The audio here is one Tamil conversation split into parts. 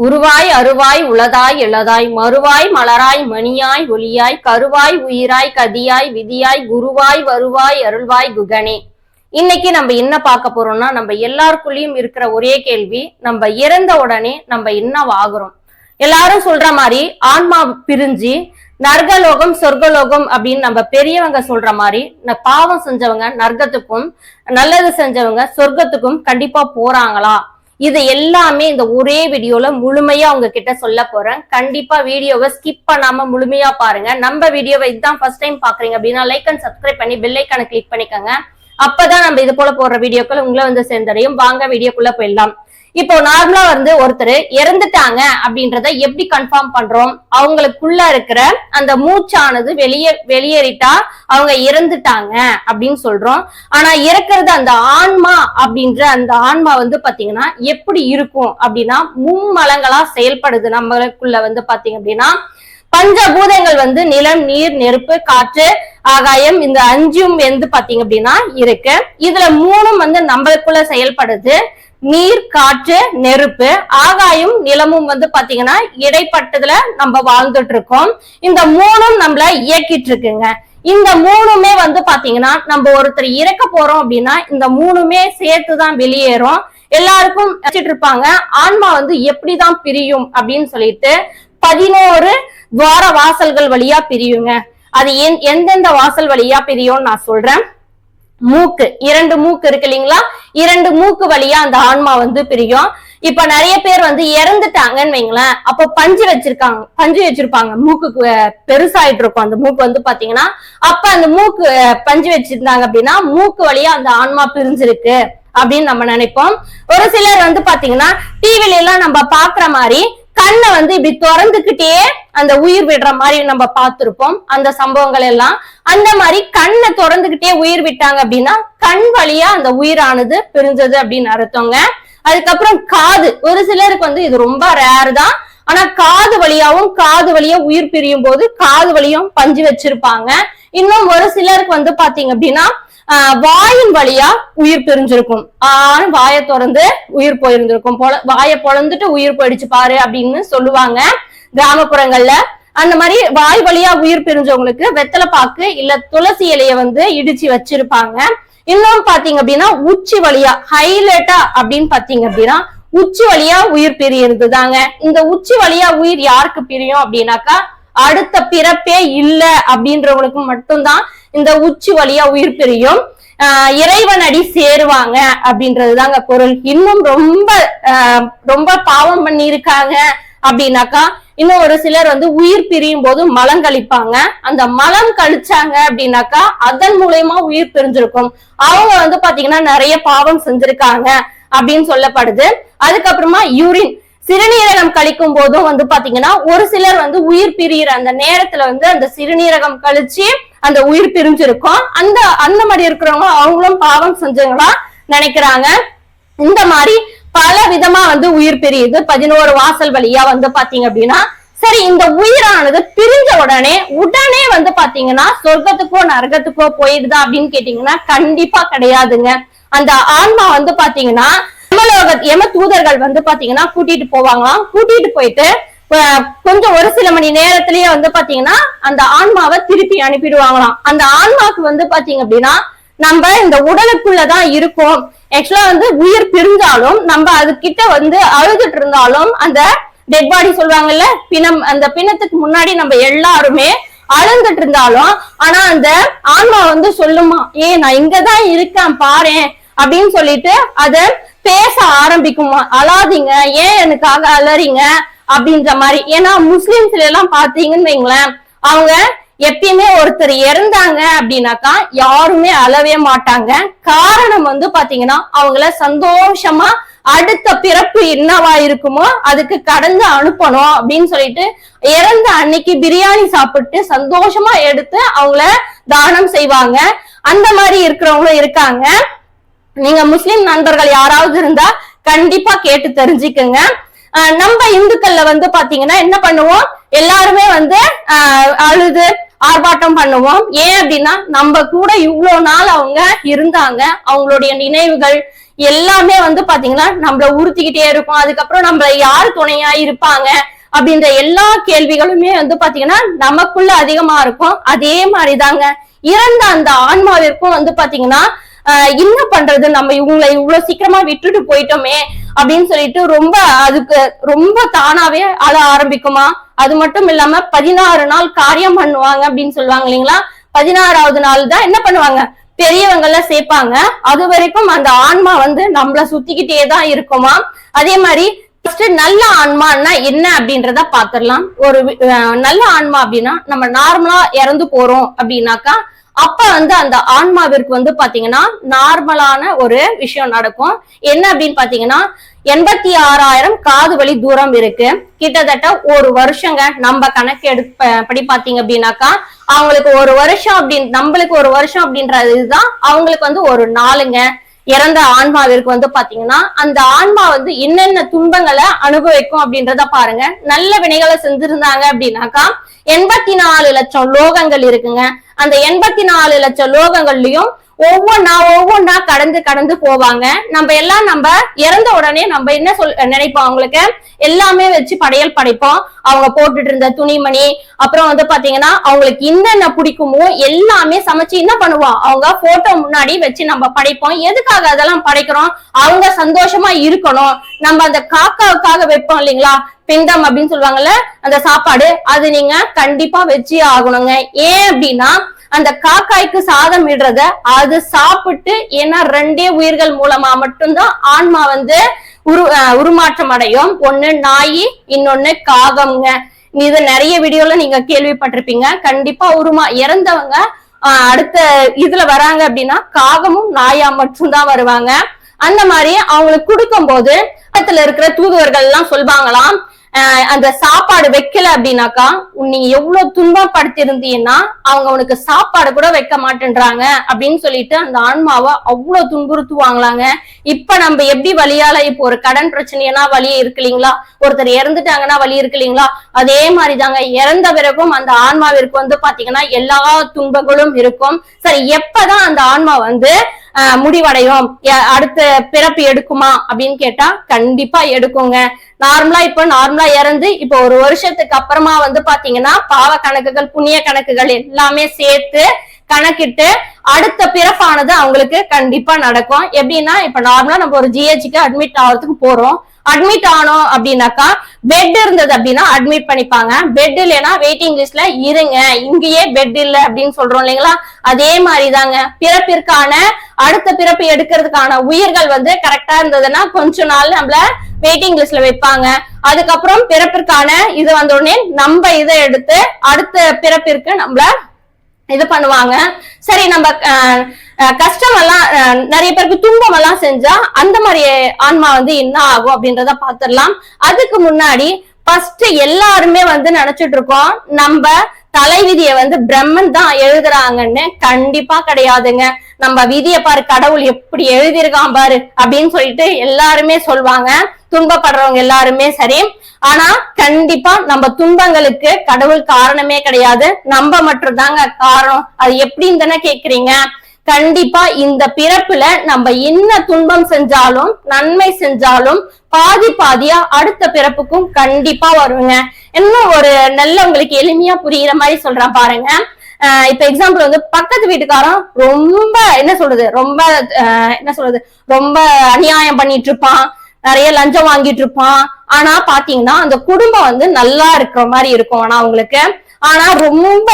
உருவாய் அருவாய் உளதாய் இளதாய் மறுவாய் மலராய் மணியாய் ஒளியாய் கருவாய் உயிராய் கதியாய் விதியாய் குருவாய் வருவாய் அருள்வாய் குகனே. இன்னைக்கு நம்ம என்ன பார்க்க போறோம்னா நம்ம எல்லாருக்குள்ளயும் இருக்கிற ஒரே கேள்வி நம்ம இறந்த உடனே நம்ம என்ன ஆகுறோம் எல்லாரும் சொல்ற மாதிரி ஆன்மா பிரிஞ்சு நர்கலோகம் சொர்க்கலோகம் அப்படின்னு நம்ம பெரியவங்க சொல்ற மாதிரி பாவம் செஞ்சவங்க நர்க்கத்துக்கும் நல்லது செஞ்சவங்க சொர்க்கத்துக்கும் கண்டிப்பா போறாங்களா? இது எல்லாமே இந்த ஒரே வீடியோல முழுமையா உங்ககிட்ட சொல்ல போறேன். கண்டிப்பா வீடியோவை ஸ்கிப் பண்ணாம முழுமையா பாருங்க. நம்ம வீடியோவை இதுதான் ஃபர்ஸ்ட் டைம் பாக்குறீங்க அப்படின்னா லைக் அண்ட் சப்ஸ்கிரைப் பண்ணி பெல் ஐக்கான கிளிக் பண்ணிக்கோங்க. அப்பதான் நம்ம இது போல போடுற வீடியோக்கள் உங்களை வந்து சேர்ந்தடையும். வாங்க வீடியோக்குள்ள போயிடலாம். இப்போ நார்மலா வந்து ஒருத்தர் இறந்துட்டாங்க அப்படின்றத எப்படி கன்ஃபார்ம் பண்றோம்? அவங்களுக்குள்ள இருக்கிற அந்த மூச்சானது வெளியே வெளியேறிட்டா அவங்க இறந்துட்டாங்க அப்படின்னு சொல்றோம். ஆனா இறக்குறது அந்த ஆன்மா அப்படின்ற அந்த ஆன்மா வந்து பாத்தீங்கன்னா எப்படி இருக்கும் அப்படின்னா மும்மலங்களா செயல்படுது. நம்மளுக்குள்ள வந்து பாத்தீங்க அப்படின்னா பஞ்சபூதங்கள் வந்து நிலம் நீர் நெருப்பு காற்று ஆகாயம் இந்த அஞ்சும் வந்து பாத்தீங்க அப்படின்னா இருக்கு. இதுல மூணும் வந்து நம்மளுக்குள்ள செயல்படுது. நீர் காற்று நெருப்பு ஆகாயம் நிலமும் வந்து பாத்தீங்கன்னா இடைப்பட்டதுல நம்ம வாழ்ந்துட்டு இருக்கோம் இந்த மூணும் நம்மள இயக்கிட்டு இருக்குங்க இந்த மூணுமே வந்து பாத்தீங்கன்னா நம்ம ஒருத்தர் இறக்க போறோம் அப்படின்னா இந்த மூணுமே சேர்த்துதான் வெளியேறும். எல்லாருக்கும் வச்சிட்டு இருப்பாங்க ஆன்மா வந்து எப்படிதான் பிரியும் அப்படின்னு சொல்லிட்டு பதினோரு துவார வாசல்கள் வழியா பிரியுங்க. அது எந்- எந்தெந்த வாசல் வழியா பிரியும்னு நான் சொல்றேன். மூக்கு. இரண்டு மூக்கு இருக்கு இல்லைங்களா? இரண்டு மூக்கு வழியா அந்த ஆன்மா வந்து பிரியும். இப்ப நிறைய பேர் வந்து இறந்துட்டாங்கன்னு வைங்களேன். அப்போ பஞ்சு வச்சிருக்காங்க பஞ்சு வச்சிருப்பாங்க. மூக்கு பெருசாயிட்டு இருக்கும் அந்த மூக்கு வந்து பாத்தீங்கன்னா. அப்ப அந்த மூக்கு பஞ்சு வச்சிருந்தாங்க அப்படின்னா மூக்கு வழியா அந்த ஆன்மா பிரிஞ்சிருக்கு அப்படின்னு நம்ம நினைப்போம். ஒரு சிலர் வந்து பாத்தீங்கன்னா டிவில எல்லாம் நம்ம பாக்குற மாதிரி கண்ணை வந்து இப்படி திறந்துக்கிட்டே அந்த உயிர் விடுற மாதிரி நம்ம பார்த்திருப்போம். அந்த சம்பவங்கள் எல்லாம் அந்த மாதிரி கண்ணை திறந்துகிட்டே உயிர் விட்டாங்க அப்படின்னா கண் வழியா அந்த உயிரானது பிரிஞ்சது அப்படின்னு அர்த்தங்க. அதுக்கப்புறம் காது. ஒரு சிலருக்கு வந்து இது ரொம்ப ரேர் தான். ஆனா காது வழியாவும் காது வழியா உயிர் பிரியும் போது காது வழியும் பஞ்சு வச்சிருப்பாங்க. இன்னும் ஒரு சிலருக்கு வந்து பாத்தீங்க அப்படின்னா வாயின் வழியா உயிர் பிரிஞ்சிருக்கும். ஆனா வாயை திறந்து உயிர் போயிருந்திருக்கும். பொல வாயை பொழந்துட்டு உயிர் போயிடுச்சு பாரு அப்படின்னு சொல்லுவாங்க கிராமப்புறங்கள்ல. அந்த மாதிரி வாய் வழியா உயிர் பிரிஞ்சவங்களுக்கு வெத்தலை பாக்கு இல்ல துளசி இலைய வந்து இடிச்சு வச்சிருப்பாங்க. இன்னும் பாத்தீங்க அப்படின்னா உச்சி வழியா ஹைலைட்டா அப்படின்னு பாத்தீங்க அப்படின்னா உச்சி வழியா உயிர் பிரியிறது தாங்க இந்த உச்சி வழியா உயிர் யாருக்கு பிரியும் அப்படின்னாக்கா அடுத்த பிறப்பே இல்ல அப்படின்றவங்களுக்கு மட்டும்தான் இந்த உச்சி வழியா உயிர் பிரியும். இறைவன் அடி சேருவாங்க அப்படின்றது தாங்க பொருள். இன்னும் ரொம்ப ரொம்ப பாவம் பண்ணியிருக்காங்க அப்படின்னாக்கா இன்னும் ஒரு சிலர் வந்து உயிர் பிரியும் போது மலம் கழிப்பாங்க. அந்த மலம் கழிச்சாங்க அப்படின்னாக்கா அதன் மூலயமா உயிர் பிரிஞ்சிருக்கும். அவங்க வந்து பாத்தீங்கன்னா நிறைய பாவம் செஞ்சிருக்காங்க அப்படின்னு சொல்லப்படுது. அதுக்கப்புறமா யூரின். சிறுநீரகம் கழிக்கும் போதும் வந்து பாத்தீங்கன்னா ஒரு சிலர் வந்து உயிர் பிரியிற அந்த நேரத்துல வந்து அந்த சிறுநீரகம் கழிச்சு அந்த உயிர் பிரிஞ்சிருக்கும். அந்த அந்த மாதிரி இருக்கிறவங்க அவங்களும் பாவம் செஞ்சவங்களா நினைக்கிறாங்க. இந்த மாதிரி பல விதமா வந்து உயிர் பிரியுது. பதினோரு வாசல் வழியா வந்து பாத்தீங்க அப்படின்னா சரி இந்த உயிரானது பிரிஞ்ச உடனே உடனே வந்து பாத்தீங்கன்னா சொர்க்கத்துக்கோ நரகத்துக்கோ போயிடுதா அப்படின்னு கேட்டீங்கன்னா கண்டிப்பா கிடையாதுங்க. அந்த ஆன்மா வந்து பாத்தீங்கன்னா யமலோக யம தூதர்கள் வந்து பாத்தீங்கன்னா கூட்டிட்டு போவாங்களாம். கூட்டிட்டு போயிட்டு கொஞ்சம் ஒரு சில மணி நேரத்திலேயே வந்து பாத்தீங்கன்னா அந்த ஆன்மாவை திருப்பி அனுப்பிடுவாங்களாம். அந்த ஆன்மாக்கு வந்து பாத்தீங்க அப்படின்னா நம்ம இந்த உடலுக்குள்ளதான் இருக்கும். ஆக்சுவலா வந்து உயிர் பிரிஞ்சாலும் நம்ம அது கிட்ட வந்து அழுதுட்டு இருந்தாலும் அந்த டெட் பாடி சொல்லுவாங்கல்ல பிணம் அந்த பிணத்துக்கு முன்னாடி நம்ம எல்லாருமே அழுந்துட்டு இருந்தாலும் ஆனா அந்த ஆன்மா வந்து சொல்லுமா ஏ நான் இங்கதான் இருக்கேன் பாரேன் அப்படின்னு சொல்லிட்டு அத பேச ஆரம்பிக்குமா அழாதீங்க ஏன் எனக்காக அலறீங்க அப்படின்ற மாதிரி. ஏன்னா முஸ்லிம்ஸ்ல எல்லாம் பாத்தீங்கன்னு வைங்களேன் அவங்க எப்பயுமே ஒருத்தர் இறந்தாங்க அப்படின்னாக்கா யாருமே அழவே மாட்டாங்க. காரணம் வந்து பாத்தீங்கன்னா அவங்கள சந்தோஷமா அடுத்த பிறப்பு என்னவா இருக்குமோ அதுக்கு கடந்து அனுப்பணும் அப்படின்னு சொல்லிட்டு இறந்த அன்னைக்கு பிரியாணி சாப்பிட்டு சந்தோஷமா எடுத்து அவங்கள தானம் செய்வாங்க. அந்த மாதிரி இருக்கிறவங்களும் இருக்காங்க. நீங்க முஸ்லிம் நண்பர்கள் யாராவது இருந்தா கண்டிப்பா கேட்டு தெரிஞ்சுக்குங்க. நம்ம இந்துக்கள்ல வந்து பாத்தீங்கன்னா என்ன பண்ணுவோம்? எல்லாருமே வந்து ஆஹ் அழுது ஆர்ப்பாட்டம் பண்ணுவோம். ஏன் அப்படின்னா நம்ம கூட இவ்வளவு நாள் அவங்க இருந்தாங்க. அவங்களுடைய நினைவுகள் எல்லாமே வந்து பாத்தீங்கன்னா நம்மள உறுத்திக்கிட்டே இருக்கும். அதுக்கப்புறம் நம்மள யார் துணையா இருப்பாங்க? அப்படின்ற எல்லா கேள்விகளுமே வந்து பாத்தீங்கன்னா நமக்குள்ள அதிகமா இருக்கும். அதே மாதிரிதாங்க. இறந்த அந்த ஆன்மாவிற்கும் வந்து பாத்தீங்கன்னா என்ன பண்றது? நம்ம இவங்களை இவ்வளவு சீக்கிரமா விட்டுட்டு போயிட்டோமே அப்படின்னு சொல்லிட்டு ரொம்ப அதுக்கு ரொம்ப தானாவே அழ ஆரம்பிக்குமா? அது மட்டும் இல்லாம பதினாறு நாள் காரியம் பண்ணுவாங்க அப்படின்னு சொல்லுவாங்க இல்லைங்களா? பதினாறாவது நாள் தான் என்ன பண்ணுவாங்க? பெரியவங்க எல்லாம் சேர்ப்பாங்க. அது வரைக்கும் அந்த ஆன்மா வந்து நம்மள சுத்திக்கிட்டே தான் இருக்குமா? அதே மாதிரி ஃபர்ஸ்ட் நல்ல ஆன்மான்னா என்ன அப்படின்றத பாத்திரலாம் ஒரு நல்ல ஆன்மா அப்படின்னா நம்ம நார்மலா இறந்து போறோம் அப்படின்னாக்கா அப்ப வந்து அந்த ஆன்மாவிற்கு வந்து பாத்தீங்கன்னா நார்மலான ஒரு விஷயம் நடக்கும். என்ன அப்படின்னு பாத்தீங்கன்னா எண்பத்தி ஆறாயிரம் காது வழி தூரம் இருக்கு. கிட்டத்தட்ட ஒரு வருஷங்க நம்ம கணக்கு எடுப்ப படி பாத்தீங்க அப்படின்னாக்கா அவங்களுக்கு ஒரு வருஷம் அப்படின்னு நம்மளுக்கு ஒரு வருஷம் அப்படின்றது இதுதான். அவங்களுக்கு வந்து ஒரு நாளுங்க. இறந்த ஆன்மாவிற்கு வந்து பாத்தீங்கன்னா அந்த ஆன்மா வந்து என்னென்ன துன்பங்களை அனுபவிக்கும் அப்படின்றத பாருங்க. நல்ல வினைகளை செஞ்சிருந்தாங்க அப்படின்னாக்கா எண்பத்தி நாலு லட்சம் லோகங்கள் இருக்குங்க. அந்த எண்பத்தி நாலு லட்சம் லோகங்கள்லயும் ஒவ்வொன்னா ஒவ்வொன்னா கடந்து கடந்து போவாங்க. நம்ம எல்லாம் நம்ம இறந்த உடனே நம்ம என்ன சொல் நினைப்போம் அவங்களுக்கு? எல்லாமே வச்சு படையல் படைப்போம். அவங்க போட்டுட்டு இருந்த துணிமணி அப்புறம் வந்து பாத்தீங்கன்னா அவங்களுக்கு என்னென்ன பிடிக்குமோ எல்லாமே சமைச்சு என்ன பண்ணுவோம்? அவங்க போட்டோ முன்னாடி வச்சு நம்ம படைப்போம். எதுக்காக அதெல்லாம் படைக்கிறோம்? அவங்க சந்தோஷமா இருக்கணும். நம்ம அந்த காக்காவுக்காக வைப்போம் இல்லைங்களா? பிண்டம் அப்படின்னு சொல்லுவாங்கல்ல அந்த சாப்பாடு அது நீங்க கண்டிப்பா வச்சு ஆகணுங்க. ஏன் அப்படின்னா அந்த காக்காய்க்கு சாதம் இடுறத அது சாப்பிட்டு ஏன்னா ரெண்டே உயிர்கள் மூலமா மட்டும்தான் ஆன்மா வந்து உரு அஹ் உருமாற்றம் அடையும். ஒண்ணு நாய் இன்னொன்னு காகம்ங்க. இது நிறைய வீடியோல நீங்க கேள்விப்பட்டிருப்பீங்க. கண்டிப்பா உருமா இறந்தவங்க ஆஹ் அடுத்த இதுல வராங்க அப்படின்னா காகமும் நாயா மட்டும்தான் வருவாங்க. அந்த மாதிரி அவங்களுக்கு கொடுக்கும்போது பக்கத்துல இருக்கிற தூதுவர்கள் எல்லாம் சொல்வாங்களாம் அந்த சாப்பாடு வைக்கல அப்படின்னாக்கா நீங்க எவ்வளவு துன்பப்படுத்திருந்தீங்கன்னா அவங்க உனக்கு சாப்பாடு கூட வைக்க மாட்டேன்றாங்க அப்படின்னு சொல்லிட்டு அந்த ஆன்மாவை அவ்வளவு துன்புறுத்துவாங்களாங்க. இப்ப நம்ம எப்படி வழியால இப்போ ஒரு கடன் பிரச்சனைனா வழி இருக்கு இல்லைங்களா ஒருத்தர் இறந்துட்டாங்கன்னா வழி இருக்கு இல்லைங்களா அதே மாதிரிதாங்க இறந்த பிறகும் அந்த ஆன்மாவிற்கு வந்து பாத்தீங்கன்னா எல்லா துன்பங்களும் இருக்கும். சரி எப்பதான் அந்த ஆன்மா வந்து ஆஹ் முடிவடையும்? அடுத்த பிறப்பு எடுக்குமா? அப்படின்னு கேட்டா கண்டிப்பா எடுக்குங்க. நார்மலா இப்போ நார்மலா இறந்து இப்போ ஒரு வருஷத்துக்கு அப்புறமா வந்து பாத்தீங்கன்னா பாவ கணக்குகள் புண்ணிய கணக்குகள் எல்லாமே சேர்த்து கணக்கிட்டு அடுத்த பிறப்பானது அவங்களுக்கு கண்டிப்பா நடக்கும். எப்படின்னா இப்ப நார்மலா நம்ம ஒரு ஜிஹெச்சுக்கு அட்மிட் ஆகிறதுக்கு போறோம். அட்மிட் ஆனோம் அப்படின்னாக்கா பெட் இருந்தது அப்படின்னா அட்மிட் பண்ணிப்பாங்க. பெட் இல்லைன்னா வெயிட்டிங் லிஸ்ட்ல இருங்க. இங்கேயே பெட் இல்ல அப்படின்னு சொல்றோம் இல்லைங்களா? அதே மாதிரிதாங்க. பிறப்பிற்கான அடுத்த பிறப்பு எடுக்கிறதுக்கான உயிர்கள் வந்து கரெக்டா இருந்ததுன்னா கொஞ்ச நாள் நம்மள வெயிட்டிங் லிஸ்ட்ல வைப்பாங்க. அதுக்கப்புறம் பிறப்பிற்கான இது வந்த உடனே நம்ம இதை எடுத்து அடுத்த பிறப்பிற்கு நம்மள இது பண்ணுவாங்க. சரி நம்ம கஷ்டம் எல்லாம் அஹ், நிறைய பேருக்கு துன்பம் எல்லாம் செஞ்சா அந்த மாதிரி ஆன்மா வந்து என்ன ஆகும் அப்படின்றத பாத்திரலாம். அதுக்கு முன்னாடி ஃபர்ஸ்ட் எல்லாருமே வந்து நினைச்சிட்டு இருக்கோம் நம்ம தலைவிதியை வந்து பிரம்மன் தான் எழுதுறாங்கன்னு கண்டிப்பா கிடையாதுங்க. நம்ம விதியை பாரு கடவுள் எப்படி எழுதியிருக்கான் பாரு அப்படின்னு சொல்லிட்டு எல்லாருமே சொல்லுவாங்க துன்பப்படுறவங்க எல்லாருமே சரி. ஆனா கண்டிப்பா நம்ம துன்பங்களுக்கு கடவுள் காரணமே கிடையாது. நம்ம மட்டும் தாங்க காரணம். அது எப்படின்னு தானே கேக்குறீங்க? கண்டிப்பா இந்த பிறப்புல நம்ம என்ன துன்பம் செஞ்சாலும் நன்மை செஞ்சாலும் பாதி பாதியா அடுத்த பிறப்புக்கும் கண்டிப்பா வருங்க. இன்னும் ஒரு நல்ல உங்களுக்கு எளிமையா புரியுற மாதிரி சொல்றேன் பாருங்க. இப்ப எக்ஸாம்பிள் வந்து பக்கத்து வீட்டுக்காரன் ரொம்ப என்ன சொல்றது ரொம்ப என்ன சொல்றது ரொம்ப அநியாயம் பண்ணிட்டு இருப்பான். நிறைய லஞ்சம் வாங்கிட்டு இருப்பான். ஆனா பாத்தீங்கன்னா அந்த குடும்பம் வந்து நல்லா இருக்கிற மாதிரி இருக்கும் ஆனா உங்களுக்கு ஆனா ரொம்ப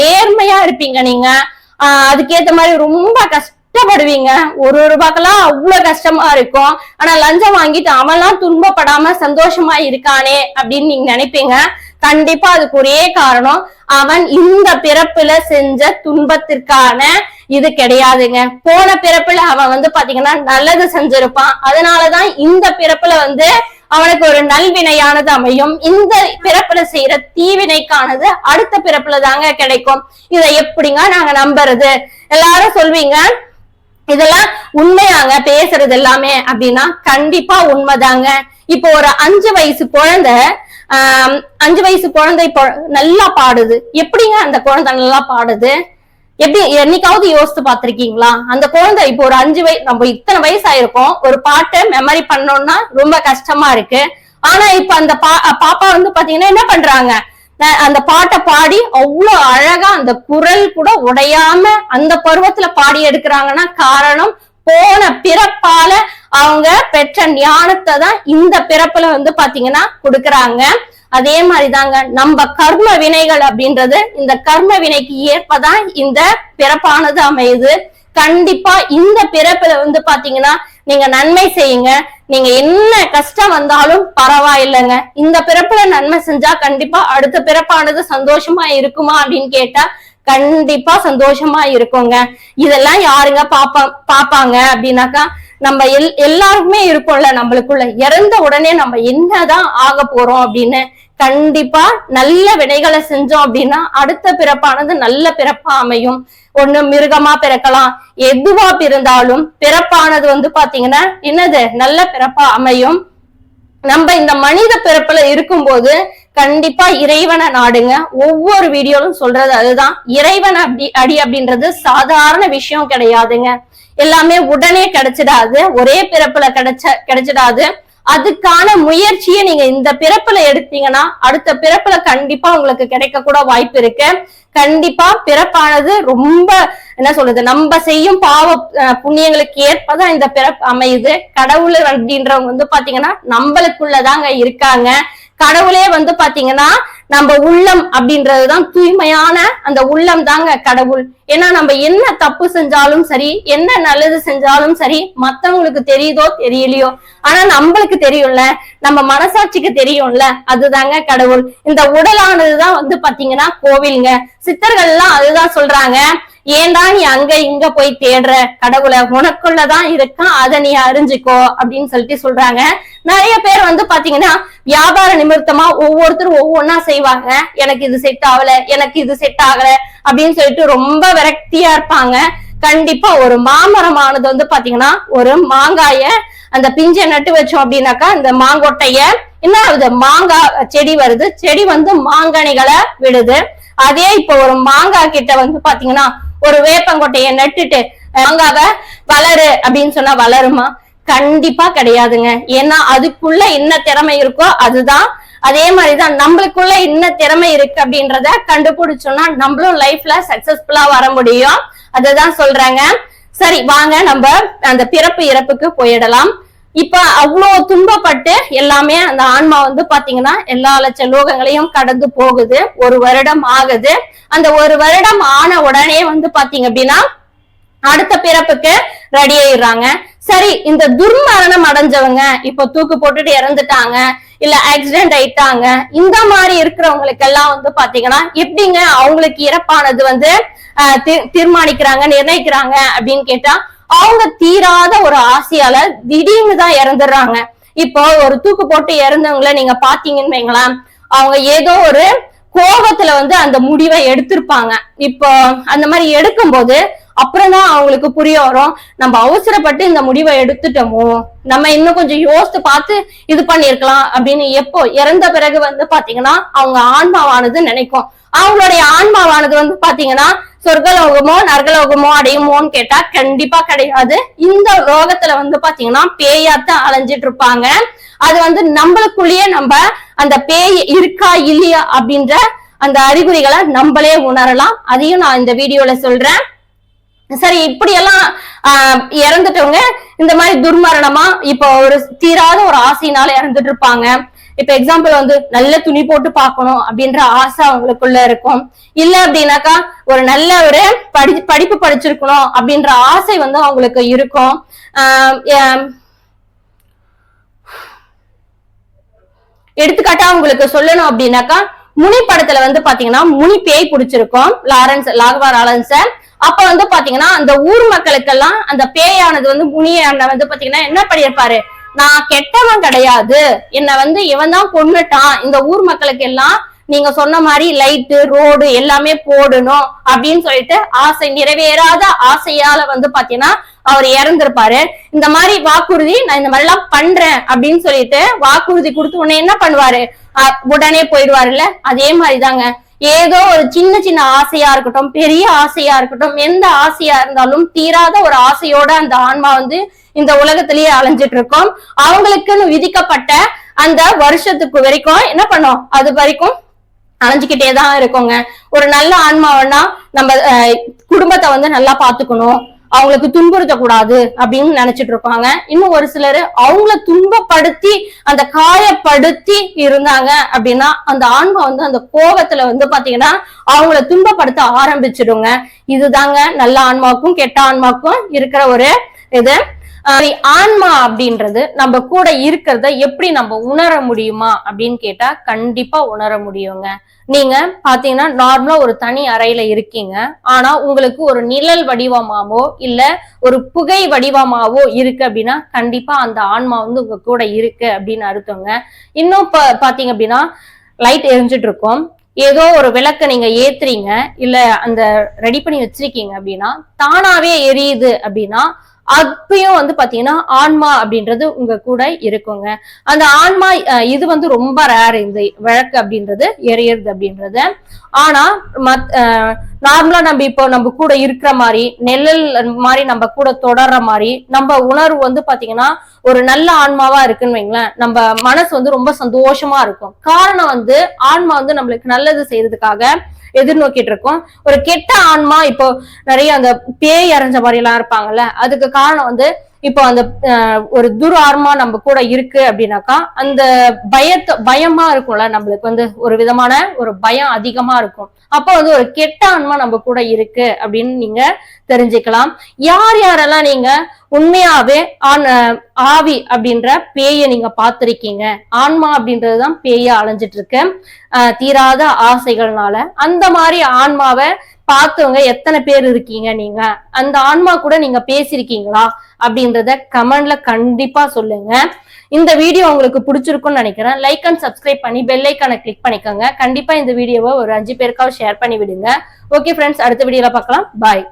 நேர்மையா இருப்பீங்க நீங்க. ஆஹ் அதுக்கேத்த மாதிரி ரொம்ப கஷ்டப்படுவீங்க. ஒரு ஒரு ரூபாய்க்கெல்லாம் அவ்வளவு கஷ்டமா இருக்கும். ஆனா லஞ்சம் வாங்கிட்டு அவன்லாம் துன்பப்படாம சந்தோஷமா இருக்கானே அப்படின்னு நீங்க நினைப்பீங்க. கண்டிப்பா அதுக்கு ஒரே காரணம் அவன் இந்த பிறப்புல செஞ்ச துன்பத்திற்கான இது கிடையாதுங்க. போன பிறப்புல அவன் வந்து பாத்தீங்கன்னா நல்லது செஞ்சிருப்பான். அதனாலதான் இந்த பிறப்புல வந்து அவனுக்கு ஒரு நல்வினையானது அமையும். இந்த பிறப்புல செய்யற தீவினைக்கானது அடுத்த பிறப்புல தாங்க கிடைக்கும். இதை எப்படிங்க நாங்க நம்புறது? எல்லாரும் சொல்வீங்க இதெல்லாம் உண்மையாங்க பேசுறது எல்லாமே அப்படின்னா கண்டிப்பா உண்மைதாங்க. இப்போ ஒரு அஞ்சு வயசு குழந்தை ஆஹ் அஞ்சு வயசு குழந்தை இப்போ நல்லா பாடுது. எப்படிங்க அந்த குழந்தை நல்லா பாடுது? எப்படி என்னைக்காவது யோசித்து பார்த்திருக்கீங்களா? அந்த குழந்தை இப்போ ஒரு அஞ்சு வயசு நம்ம இத்தனை வயசு ஆயிருக்கோம் ஒரு பாட்டை மெமரி பண்ணோம்னா ரொம்ப கஷ்டமா இருக்கு. ஆனா இப்ப அந்த பா பாப்பா வந்து பாத்தீங்கன்னா என்ன பண்றாங்க? அந்த பாட்டை பாடி அவ்வளவு அழகா அந்த குரல் கூட உடையாம அந்த பருவத்துல பாடி எடுக்கிறாங்கன்னா காரணம் போன பிறப்பால அவங்க பெற்ற ஞானத்தை தான் இந்த பிறப்புல வந்து பாத்தீங்கன்னா கொடுக்கறாங்க. அதே மாதிரிதாங்க நம்ம கர்ம வினைகள் அப்படின்றது இந்த கர்ம வினைக்கு ஏற்பதான் இந்த பிறப்பானது அமையுது. கண்டிப்பா இந்த பிறப்புல வந்து பாத்தீங்கன்னா நீங்க நன்மை செய்யுங்க. நீங்க என்ன கஷ்டம் வந்தாலும் பரவாயில்லைங்க. இந்த பிறப்புல நன்மை செஞ்சா கண்டிப்பா அடுத்த பிறப்பானது சந்தோஷமா இருக்குமா அப்படின்னு கேட்டா கண்டிப்பா சந்தோஷமா இருக்குங்க. இதெல்லாம் யாருங்க பாப்பா பாப்பாங்க அப்படின்னாக்கா நம்ம எல் எல்லாருக்குமே இருக்கும்ல நம்மளுக்குள்ள. இறந்த உடனே நம்ம என்னதான் ஆக போறோம் அப்படின்னு கண்டிப்பா நல்ல வினைகளை செஞ்சோம் அப்படின்னா அடுத்த பிறப்பானது நல்ல பிறப்பா அமையும். ஒண்ணு மிருகமா பிறக்கலாம். எதுவா பிறந்தாலும் பிறப்பானது வந்து பாத்தீங்கன்னா என்னது? நல்ல பிறப்பா அமையும். நம்ம இந்த மனித பிறப்புல இருக்கும்போது கண்டிப்பா இறைவனை நாடுங்க. ஒவ்வொரு வீடியோலும் சொல்றது அதுதான். இறைவன் அப்படி அடி அப்படின்றது சாதாரண விஷயம் கிடையாதுங்க. எல்லாமே உடனே கிடைச்சிடாது ஒரே பிறப்புல கிடைச்ச கிடைச்சிடாது. அதுக்கான முயற்சியை நீங்க இந்த பிறப்புல எடுத்தீங்கன்னா அடுத்த பிறப்புல கண்டிப்பா உங்களுக்கு கிடைக்க கூட வாய்ப்பு இருக்கு. கண்டிப்பா பிறப்பானது ரொம்ப என்ன சொல்றது நம்ம செய்யும் பாவ புண்ணியங்களுக்கு ஏற்பதான் இந்த பிறப்பு அமையுது. கடவுள் அப்படின்றவங்க வந்து பாத்தீங்கன்னா நம்மளுக்குள்ளதாங்க இருக்காங்க. கடவுளே வந்து பாத்தீங்கன்னா நம்ம உள்ளம் அப்படின்றதுதான் தூய்மையான அந்த உள்ளம் தாங்க கடவுள். ஏன்னா நம்ம என்ன தப்பு செஞ்சாலும் சரி என்ன நல்லது செஞ்சாலும் சரி மத்தவங்களுக்கு தெரியுதோ தெரியலையோ. ஆனா நம்மளுக்கு தெரியும்ல நம்ம மனசாட்சிக்கு தெரியும்ல அதுதாங்க கடவுள். இந்த உடலானதுதான் வந்து பாத்தீங்கன்னா கோவிலுங்க. சித்தர்கள் எல்லாம் அதுதான் சொல்றாங்க. ஏன்டா நீ அங்க இங்க போய் தேடுற? கடவுளை உனக்குள்ளதான் இருக்கான் அதை நீ அறிஞ்சுக்கோ அப்படின்னு சொல்லிட்டு சொல்றாங்க. நிறைய பேர் வந்து பாத்தீங்கன்னா வியாபார நிமித்தமா ஒவ்வொருத்தரும் ஒவ்வொன்னா செய்வாங்க. எனக்கு இது செட் ஆகல எனக்கு இது செட் ஆகல அப்படின்னு சொல்லிட்டு ரொம்ப விரக்தியா இருப்பாங்க. கண்டிப்பா ஒரு மாமரமானது வந்து பாத்தீங்கன்னா ஒரு மாங்காய அந்த பிஞ்சை நட்டு வச்சோம் அப்படின்னாக்கா இந்த மாங்கொட்டைய என்ன ஆகுது? மாங்காய் செடி வருது. செடி வந்து மாங்கனிகளை விடுது. அதே இப்போ ஒரு மாங்காய் கிட்ட வந்து பாத்தீங்கன்னா ஒரு வேப்பங்கொட்டைய நட்டுட்டு மாங்காவ வளரு அப்படின்னு சொன்னா வளருமா? கண்டிப்பா கிடையாதுங்க. ஏன்னா அதுக்குள்ள என்ன திறமை இருக்கோ அதுதான். அதே மாதிரிதான் நம்மளுக்குள்ள என்ன திறமை இருக்கு அப்படின்றத கண்டுபிடிச்சோம்னா நம்மளும் லைஃப்ல சக்சஸ்ஃபுல்லா வர முடியும். அதுதான் சொல்றாங்க. சரி வாங்க நம்ம அந்த பிறப்பு இறப்புக்கு போயிடலாம். இப்ப அவ்வளவு துன்பப்பட்டு எல்லாமே அந்த ஆன்மா வந்து பாத்தீங்கன்னா எல்லா லட்ச லோகங்களையும் கடந்து போகுது. ஒரு வருடம் ஆகுது. அந்த ஒரு வருடம் ஆன உடனே வந்து பாத்தீங்க அப்படின்னா அடுத்த பிறப்புக்கு ரெடி ஆயிடுறாங்க. சரி இந்த துர்மரணம் அடைஞ்சவங்க இப்போ தூக்கு போட்டுட்டு இறந்துட்டாங்க இல்ல ஆக்சிடென்ட் ஆயிட்டாங்க இந்த மாதிரி இருக்கிறவங்களுக்கு எல்லாம் வந்து பாத்தீங்கன்னா எப்படிங்க அவங்களுக்கு இறப்பானது வந்து தீர்மானிக்கிறாங்க நிர்ணயிக்கிறாங்க அப்படின்னு கேட்டா அவங்க தீராத ஒரு ஆசையால திடீர்னு தான் இறந்துடுறாங்க. இப்போ ஒரு தூக்கு போட்டு இறந்தவங்கள நீங்க பாத்தீங்கன்னு வைங்களேன் அவங்க ஏதோ ஒரு கோபத்துல வந்து அந்த முடிவை எடுத்திருப்பாங்க. இப்போ அந்த மாதிரி எடுக்கும்போது அப்புறம் தான் அவங்களுக்கு புரிய வரும். நம்ம அவசரப்பட்டு இந்த முடிவை எடுத்துட்டோமோ நம்ம இன்னும் கொஞ்சம் யோசித்து பார்த்து இது பண்ணிருக்கலாம் அப்படின்னு எப்போ இறந்த பிறகு வந்து பாத்தீங்கன்னா அவங்க ஆன்மாவானது நினைக்கும். அவங்களுடைய ஆன்மாவானது வந்து பாத்தீங்கன்னா சொர்க்கலோகமோ நரகலோகமோ அடையுமோன்னு கேட்டா கண்டிப்பா கிடையாது. இந்த லோகத்துல வந்து பாத்தீங்கன்னா பேயாத்தான் அலைஞ்சிட்டு இருப்பாங்க. அது வந்து நம்மளுக்குள்ளேயே நம்ம அந்த பேய் இருக்கா இல்லையா அப்படின்ற அந்த அறிகுறிகளை நம்மளே உணரலாம். அதையும் நான் இந்த வீடியோல சொல்றேன். சரி இப்படியெல்லாம் ஆஹ், இறந்துட்டவங்க இந்த மாதிரி துர்மரணமா இப்போ ஒரு தீராத ஒரு ஆசையினால இறந்துட்டு இருப்பாங்க இப்ப எக்ஸாம்பிள் வந்து நல்ல துணி போட்டு பார்க்கணும் அப்படின்ற ஆசை அவங்களுக்குள்ள இருக்கும். இல்ல அப்படின்னாக்கா ஒரு நல்ல ஒரு படி படிப்பு படிச்சிருக்கணும் அப்படின்ற ஆசை வந்து அவங்களுக்கு இருக்கும் ஆஹ், ஆஹ், எடுத்துக்காட்டா உங்களுக்கு சொல்லணும் அப்படின்னாக்கா முனி படத்துல வந்து பாத்தீங்கன்னா முனி பேய் பிடிச்சிருக்கும் லாரன்ஸ் லாகவா லாரன்ஸ அப்ப வந்து பாத்தீங்கன்னா அந்த ஊர் மக்களுக்கெல்லாம் அந்த பேயானது வந்து முனியான வந்து பாத்தீங்கன்னா என்ன பண்ணிருப்பாரு நான் கெட்டவன் கிடையாது. என்ன வந்து இவன் தான் கொன்னுட்டான். இந்த ஊர் மக்களுக்கு எல்லாம் நீங்க சொன்ன மாதிரி லைட்டு ரோடு எல்லாமே போடணும் அப்படின்னு சொல்லிட்டு ஆசை நிறைவேறாத ஆசையால வந்து பாத்தீங்கன்னா அவர் இறந்திருப்பாரு. இந்த மாதிரி வாக்குறுதி நான் இந்த மாதிரி எல்லாம் பண்றேன் அப்படின்னு சொல்லிட்டு வாக்குறுதி கொடுத்து உடனே என்ன பண்ணுவாரு? அஹ் உடனே போயிடுவாருல்ல? அதே மாதிரிதாங்க. ஏதோ ஒரு சின்ன சின்ன ஆசையா இருக்கட்டும் பெரிய ஆசையா இருக்கட்டும் எந்த ஆசையா இருந்தாலும் தீராத ஒரு ஆசையோட அந்த ஆன்மா வந்து இந்த உலகத்திலேயே அலைஞ்சிட்டு இருக்கோம் அவங்களுக்குன்னு விதிக்கப்பட்ட அந்த வருஷத்துக்கு வரைக்கும் என்ன பண்ணும்? அது வரைக்கும் அலைஞ்சுக்கிட்டே தான் இருக்கோங்க. ஒரு நல்ல ஆன்மாவன்னா நம்ம அஹ், குடும்பத்தை வந்து நல்லா பாத்துக்கணும் அவங்களுக்கு துன்புறுத்த கூடாது அப்படின்னு நினைச்சிட்டு இருப்பாங்க. இன்னும் ஒரு சிலர் அவங்கள துன்பப்படுத்தி அந்த காயப்படுத்தி இருந்தாங்க அப்படின்னா அந்த ஆன்மா வந்து அந்த கோபத்துல வந்து பாத்தீங்கன்னா அவங்கள துன்பப்படுத்த ஆரம்பிச்சிடுங்க. இதுதாங்க நல்ல ஆன்மாவுக்கும் கெட்ட ஆன்மாவுக்கும் இருக்கிற ஒரு இது. ஆன்மா அப்படின்றது நம்ம கூட இருக்கிறத எப்படி நம்ம உணர முடியுமா அப்படின்னு கேட்டா கண்டிப்பா உணர முடியுங்க. நீங்க பாத்தீங்கன்னா நார்மலா ஒரு தனி அறையில இருக்கீங்க. ஆனா உங்களுக்கு ஒரு நிழல் வடிவமாவோ இல்ல ஒரு புகை வடிவமாவோ இருக்கு அப்படின்னா கண்டிப்பா அந்த ஆன்மா வந்து உங்க கூட இருக்கு அப்படின்னு அர்த்தங்க. இன்னும் பாத்தீங்க அப்படின்னா லைட் எரிஞ்சிட்டு இருக்கும். ஏதோ ஒரு விளக்க நீங்க ஏத்துறீங்க இல்ல அந்த ரெடி பண்ணி வச்சிருக்கீங்க அப்படின்னா தானாவே எரியுது அப்படின்னா அப்பயும் வந்து பாத்தீங்கன்னா ஆன்மா அப்படின்றது உங்க கூட இருக்குங்க. அந்த ஆன்மா இது வந்து ரொம்ப ரேர் இந்த வழக்கு அப்படின்றது எரியறது அப்படின்றது. ஆனா மத் நார்மலா நம்ம இப்போ நம்ம கூட இருக்கிற மாதிரி நெல்லல் மாதிரி நம்ம கூட தொடர்ற மாதிரி நம்ம உணர்வு வந்து பாத்தீங்கன்னா ஒரு நல்ல ஆன்மாவா இருக்குன்னு வைங்களேன் நம்ம மனசு வந்து ரொம்ப சந்தோஷமா இருக்கும். காரணம் வந்து ஆன்மா வந்து நம்மளுக்கு நல்லது செய்யறதுக்காக எதிர்நோக்கிட்டு இருக்கோம் ஒரு கெட்ட ஆன்மா இப்போ நிறைய அந்த பேய் அரைஞ்ச மாதிரி எல்லாம் இருப்பாங்கல்ல அதுக்கு காரணம் வந்து இப்போ அந்த ஒரு துர்ஆர்மா நம்ம கூட இருக்கு அப்படின்னாக்கா அந்த பயத்தை பயமா இருக்கும்ல நம்மளுக்கு வந்து ஒரு விதமான ஒரு பயம் அதிகமா இருக்கும். அப்போ வந்து ஒரு கெட்ட ஆன்மா நம்ம கூட இருக்கு அப்படின்னு நீங்க தெரிஞ்சுக்கலாம். யார் யாரெல்லாம் நீங்க உண்மையாவே ஆன் ஆவி அப்படின்ற பேயை நீங்க பார்த்துருக்கீங்க? ஆன்மா அப்படின்றதுதான் பேய அலைஞ்சிட்டு இருக்கு. தீராத ஆசைகள்னால. அந்த மாதிரி ஆன்மாவை பார்த்தவங்க எத்தனை பேர் இருக்கீங்க நீங்க? அந்த ஆன்மா கூட நீங்க பேசியிருக்கீங்களா? அப்படின்றத கமெண்ட்ல கண்டிப்பா சொல்லுங்க. இந்த வீடியோ உங்களுக்கு பிடிச்சிருக்கும்னு நினைக்கிறேன். லைக் அண்ட் சப்ஸ்கிரைப் பண்ணி பெல் ஐக்கானை கிளிக் பண்ணிக்கோங்க. கண்டிப்பா இந்த வீடியோவை ஒரு அஞ்சு பேருக்காவது ஷேர் பண்ணி விடுங்க ஓகே ஃப்ரெண்ட்ஸ் அடுத்த வீடியோல பார்க்கலாம். பாய்